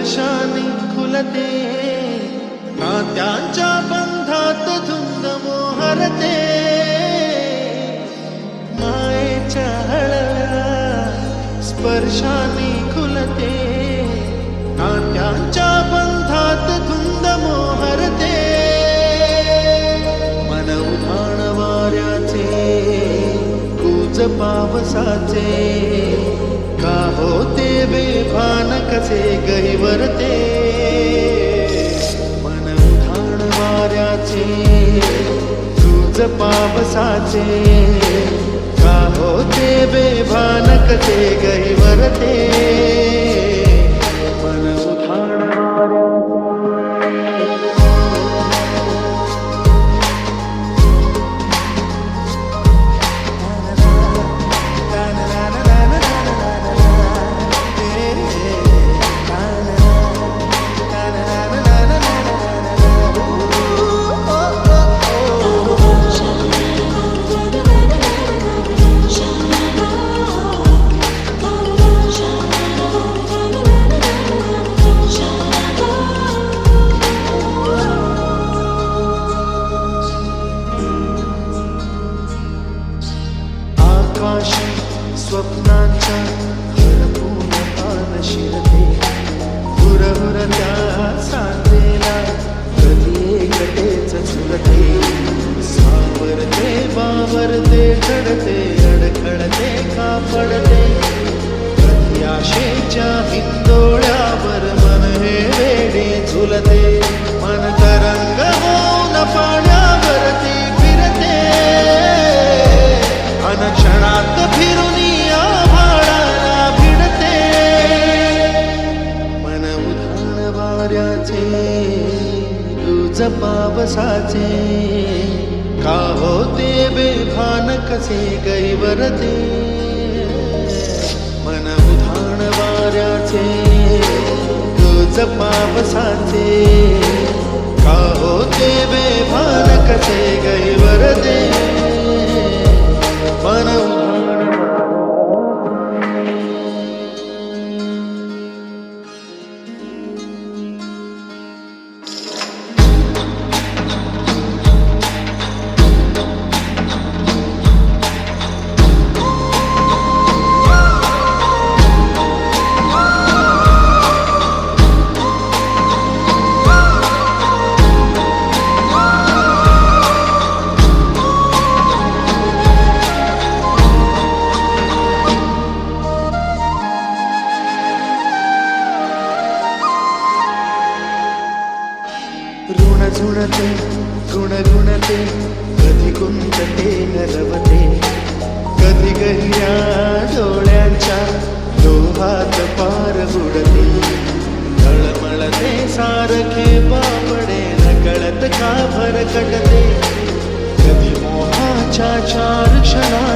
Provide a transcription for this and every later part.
वर्षाने खुलते। नात्यांच्या बंधात धुंद मोहरते। मायेच्या हळव्या स्पर्शाने खुलते। नात्यांच्या बंधात धुंद मोहरते। मन उधाण वाऱ्याचे कूच पावसाचे। होते बेभान कसे गहिवरते? मन उधाण वाऱ्याचे कूच पावसाचे का होते बेभान कसे गहिवरते? आकाशी स्वप्नांच्या हरपून पान शिरते हुरहुर त्या सांगेला कधी एकटेच चुरते. सावरते बावरते घडते तुझ पावसाचे का होते बेभान कसे गैवरते? मन उधाण वाऱ्याचे तुझ पावसाचे का होते बेभान कसे गैवरते? गुणते गुणगुणते कधी गुंतते नरवते. कधी गहिऱ्या डोळ्यांच्या लोहात पार बुडते. तळमळते सारखे बापडे नकळत का भरकटते? कधी मोहाच्या चार क्षणा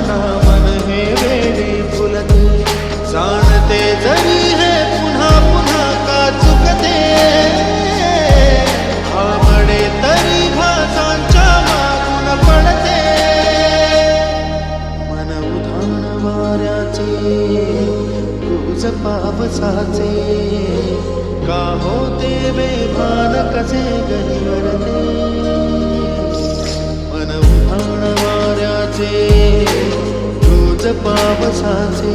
तुझ पावसाचे. का होते बेभान कसे गहिवरते मन उधाण वाऱ्याचे तुझ पावसाचे.